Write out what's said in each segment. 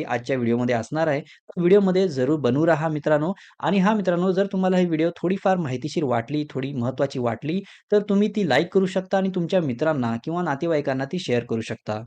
आजच्या व्हिडिओमध्ये असणार आहे. व्हिडिओमध्ये जरूर बनवू राहा मित्रांनो आणि हा मित्रांनो जर तुम्हाला ही व्हिडिओ थोडीफार माहितीशीर वाटली, थोडी महत्वाची वाटली, तर तुम्ही ती लाईक करू शकता आणि तुमच्या मित्रांना किंवा नातेवाईकांना ती शेअर करू शकता.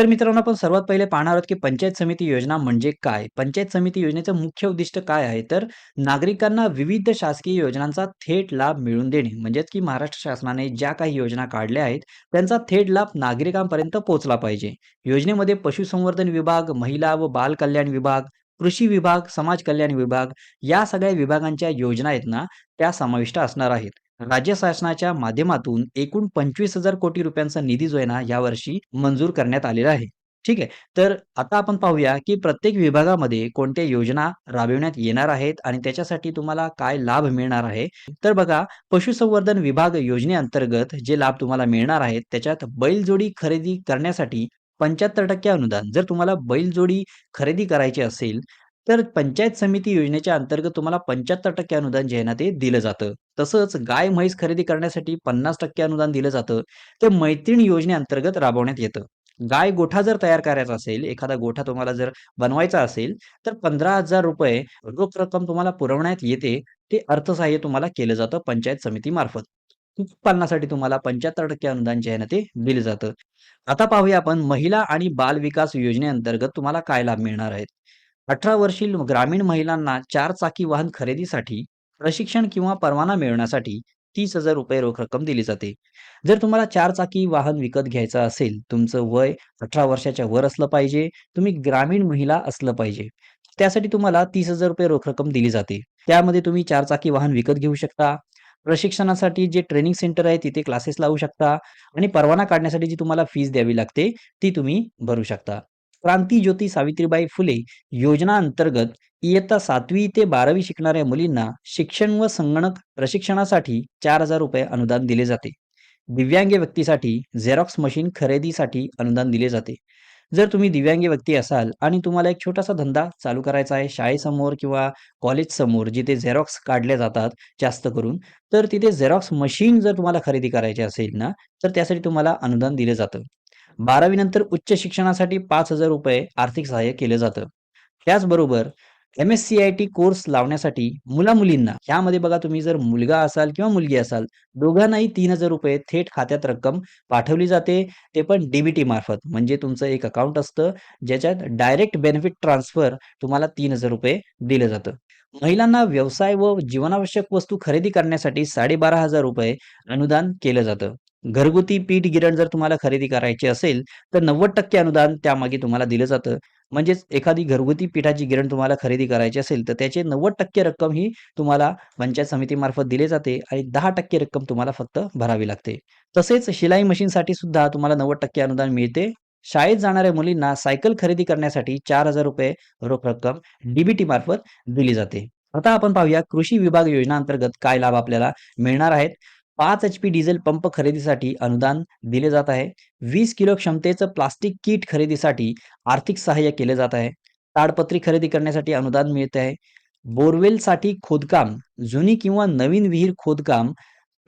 तर मित्रांनो आपण सर्वात पहिले पाहणार आहोत, की पंचायत समिती योजना म्हणजे काय? पंचायत समिती योजनेचं मुख्य उद्दिष्ट काय आहे? तर नागरिकांना विविध शासकीय योजनांचा थेट लाभ मिळवून देणे. म्हणजेच की महाराष्ट्र शासनाने ज्या काही योजना काढल्या आहेत, त्यांचा थेट लाभ नागरिकांपर्यंत पोहोचला पाहिजे. योजनेमध्ये पशुसंवर्धन विभाग, महिला व बाल कल्याण विभाग, कृषी विभाग, समाज कल्याण विभाग या सगळ्या विभागांच्या योजना आहेत ना, त्या समाविष्ट असणार आहेत. राज्य शासनाच्या माध्यमातून एकूण 25,000 कोटी रुपयांचा निधी जो आहे ना, यावर्षी मंजूर करण्यात आलेला आहे. ठीक आहे. तर आता आपण पाहूया, की प्रत्येक विभागामध्ये कोणत्या योजना राबविण्यात येणार आहेत आणि त्याच्यासाठी तुम्हाला काय लाभ मिळणार आहे. तर बघा, पशुसंवर्धन विभाग योजनेअंतर्गत जे लाभ तुम्हाला मिळणार आहेत, त्याच्यात बैलजोडी खरेदी करण्यासाठी 75% अनुदान. जर तुम्हाला बैलजोडी खरेदी करायची असेल, तर पंचायत समिती योजनेच्या अंतर्गत तुम्हाला 75% अनुदान जे आहे ना, ते दिलं जातं. तसंच गाय-म्हैस खरेदी करण्यासाठी 50% अनुदान दिलं जातं. ते मैत्रीण योजनेअंतर्गत राबवण्यात येतं. गाय गोठा जर तयार करायचा असेल, एखादा गोठा तुम्हाला जर बनवायचा असेल, तर ₹15,000 रोख रक्कम तुम्हाला पुरवण्यात येते. ते अर्थसहाय्य तुम्हाला केलं जातं पंचायत समितीमार्फत. कुक्कुटपालनासाठी तुम्हाला 75% अनुदान जे आहे ना, ते दिलं जातं. आता पाहूया आपण महिला आणि बाल विकास योजनेअंतर्गत तुम्हाला काय लाभ मिळणार आहेत. अठरा वर्षील ग्रामीण महिलांना चार चाकी वाहन खरेदीसाठी प्रशिक्षण किंवा परवाना मिळवण्यासाठी ₹30,000 रोख रक्कम दिली जाते. जर तुम्हाला चार चाकी वाहन विकत घ्यायचं असेल, तुमचं वय 18 वर्षाच्या वर असलं पाहिजे, तुम्ही ग्रामीण महिला असलं पाहिजे. त्यासाठी तुम्हाला ₹30,000 रोख रक्कम दिली जाते. त्यामध्ये तुम्ही चार चाकी वाहन विकत घेऊ शकता. प्रशिक्षणासाठी जे ट्रेनिंग सेंटर आहे तिथे क्लासेस लावू शकता आणि परवाना काढण्यासाठी जी तुम्हाला फीस द्यावी लागते, ती तुम्ही भरू शकता. क्रांतीज्योती सावित्रीबाई फुले योजना अंतर्गत इयत्ता सातवी ते 12वी शिकणाऱ्या मुलींना शिक्षण व संगणक प्रशिक्षणासाठी ₹4,000 अनुदान दिले जाते. दिव्यांग व्यक्तीसाठी झेरॉक्स मशीन खरेदीसाठी अनुदान दिले जाते. जर तुम्ही दिव्यांग व्यक्ती असाल आणि तुम्हाला एक छोटासा धंदा चालू करायचा आहे शाळेसमोर किंवा कॉलेजसमोर जिथे झेरॉक्स काढल्या जातात जास्त करून, तर तिथे झेरॉक्स मशीन जर तुम्हाला खरेदी करायची असेल ना, तर त्यासाठी तुम्हाला अनुदान दिलं जातं. 12वी नंतर उच्च शिक्षणासाठी ₹5,000 आर्थिक सहाय्य केलं जातं. त्याचबरोबर एम-एस-सी-आय-टी कोर्स लावण्यासाठी मुला-मुलींना यामध्ये बघा तुम्ही जर मुलगा असाल किंवा मुलगी असाल, दोघांनाही ₹3,000 थेट खात्यात रक्कम पाठवली जाते. ते पण डीबीटी मार्फत. म्हणजे तुमचं एक अकाउंट असतं, ज्याच्यात डायरेक्ट बेनिफिट ट्रान्सफर तुम्हाला ₹3,000 दिलं जातं. महिलांना व्यवसाय व जीवनावश्यक वस्तू खरेदी करण्यासाठी ₹12,500 अनुदान केलं जातं. घरगुती पीठ गिरण जर तुम्हाला खरेदी करायची असेल, तर 90% अनुदान त्यामागे तुम्हाला दिलं जातं. म्हणजेच एखादी घरगुती पिठाची गिरण तुम्हाला खरेदी करायची असेल, तर त्याचे 90% रक्कम ही तुम्हाला पंचायत समितीमार्फत दिले जाते आणि 10% रक्कम तुम्हाला फक्त भरावी लागते. तसेच शिलाई मशीनसाठी सुद्धा तुम्हाला 90% अनुदान मिळते. शाळेत जाणाऱ्या मुलींना सायकल खरेदी करण्यासाठी ₹4,000 रोख रक्कम डीबीटी मार्फत दिली जाते. आता आपण पाहूया कृषी विभाग योजनांतर्गत काय लाभ आपल्याला मिळणार आहेत. पाच एच-पी डिझेल पंप खरेदीसाठी अनुदान दिले जात आहे. वीस किलो क्षमतेचं प्लास्टिक किट खरेदीसाठी आर्थिक सहाय्य केले जात आहे. ताडपत्री खरेदी करण्यासाठी अनुदान मिळत आहे. बोरवेलसाठी खोदकाम, जुनी किंवा नवीन विहीर खोदकाम,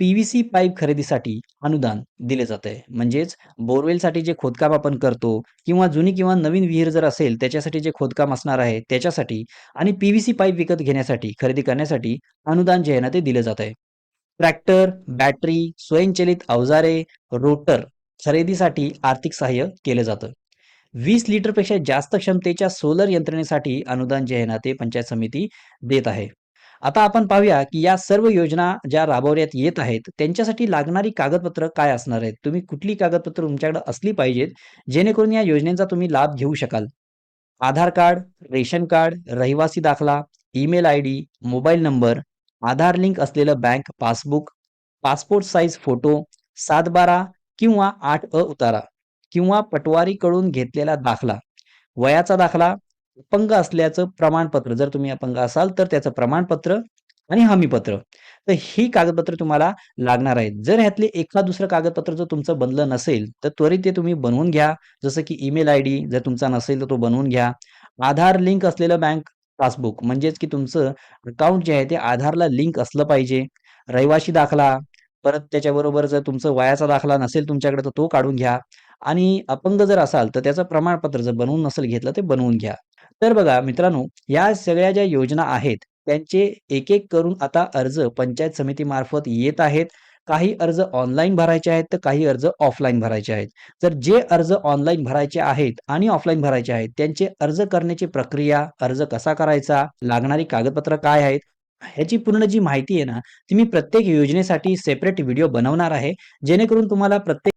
पी पाईप खरेदीसाठी अनुदान दिले जात आहे. म्हणजेच बोरवेलसाठी जे खोदकाम आपण करतो किंवा जुनी किंवा नवीन विहीर जर असेल, त्याच्यासाठी जे खोदकाम असणार आहे, त्याच्यासाठी आणि पी पाईप विकत घेण्यासाठी, खरेदी करण्यासाठी अनुदान जे आहे ना, ते दिलं जात आहे. ट्रॅक्टर, बॅटरी, स्वयंचलित अवजारे, रोटर खरेदीसाठी आर्थिक सहाय्य केलं जातं. वीस लिटरपेक्षा जास्त क्षमतेच्या सोलर यंत्रणेसाठी अनुदान जे आहे ना, ते पंचायत समिती देत आहे. आता आपण पाहूया, की या सर्व योजना ज्या राबवण्यात येत आहेत, त्यांच्यासाठी लागणारी कागदपत्र काय असणार आहेत? तुम्ही कुठली कागदपत्र तुमच्याकडे असली पाहिजेत, जेणेकरून या योजनेचा तुम्ही लाभ घेऊ शकाल. आधार कार्ड, रेशन कार्ड, रहिवासी दाखला, email ID, mobile number, Aadhaar link असलेलं bank passbook, passport size photo, 7/12 किंवा 8अ उतारा किंवा पटवारीकडून घेतलेला दाखला, वयाचा दाखला, अपंग असल्याचं प्रमाणपत्र, जर तुम्ही अपंग असाल तर त्याचं प्रमाणपत्र आणि हमीपत्र. तर ही कागदपत्र तुम्हाला लागणार आहेत. जर ह्यातले एका दुसरं कागदपत्र जर तुमचं बनलं नसेल, तर त्वरित ते तुम्ही बनवून घ्या. जसं की ईमेल आयडी जर तुमचा नसेल, तर तो बनवून घ्या. आधार लिंक असलेलं बँक पासबुक म्हणजेच की तुमचं अकाउंट जे आहे ते आधारला लिंक असलं पाहिजे. रहिवासी दाखला, परत त्याच्याबरोबर जर तुमचं वयाचा दाखला नसेल तुमच्याकडे, तर तो काढून घ्या. आणि अपंग जर असाल, तर त्याचं प्रमाणपत्र जर बनवून नसेल घेतलं, ते बनवून घ्या. तर बघा मित्रांनो, या सगळ्या ज्या योजना आहेत, त्यांचे एक-एक करून आता अर्ज पंचायत समितीमार्फत येत आहेत. काही अर्ज ऑनलाईन भरायचे आहेत, तर काही अर्ज ऑफलाईन भरायचे आहेत. तर जे अर्ज ऑनलाईन भरायचे आहेत आणि ऑफलाईन भरायचे आहेत, त्यांचे अर्ज करण्याची प्रक्रिया, अर्ज कसा करायचा, लागणारी कागदपत्र काय आहेत, ह्याची पूर्ण जी माहिती आहे ना, ती मी प्रत्येक योजनेसाठी सेपरेट व्हिडिओ बनवणार आहे. जेणेकरून तुम्हाला प्रत्येक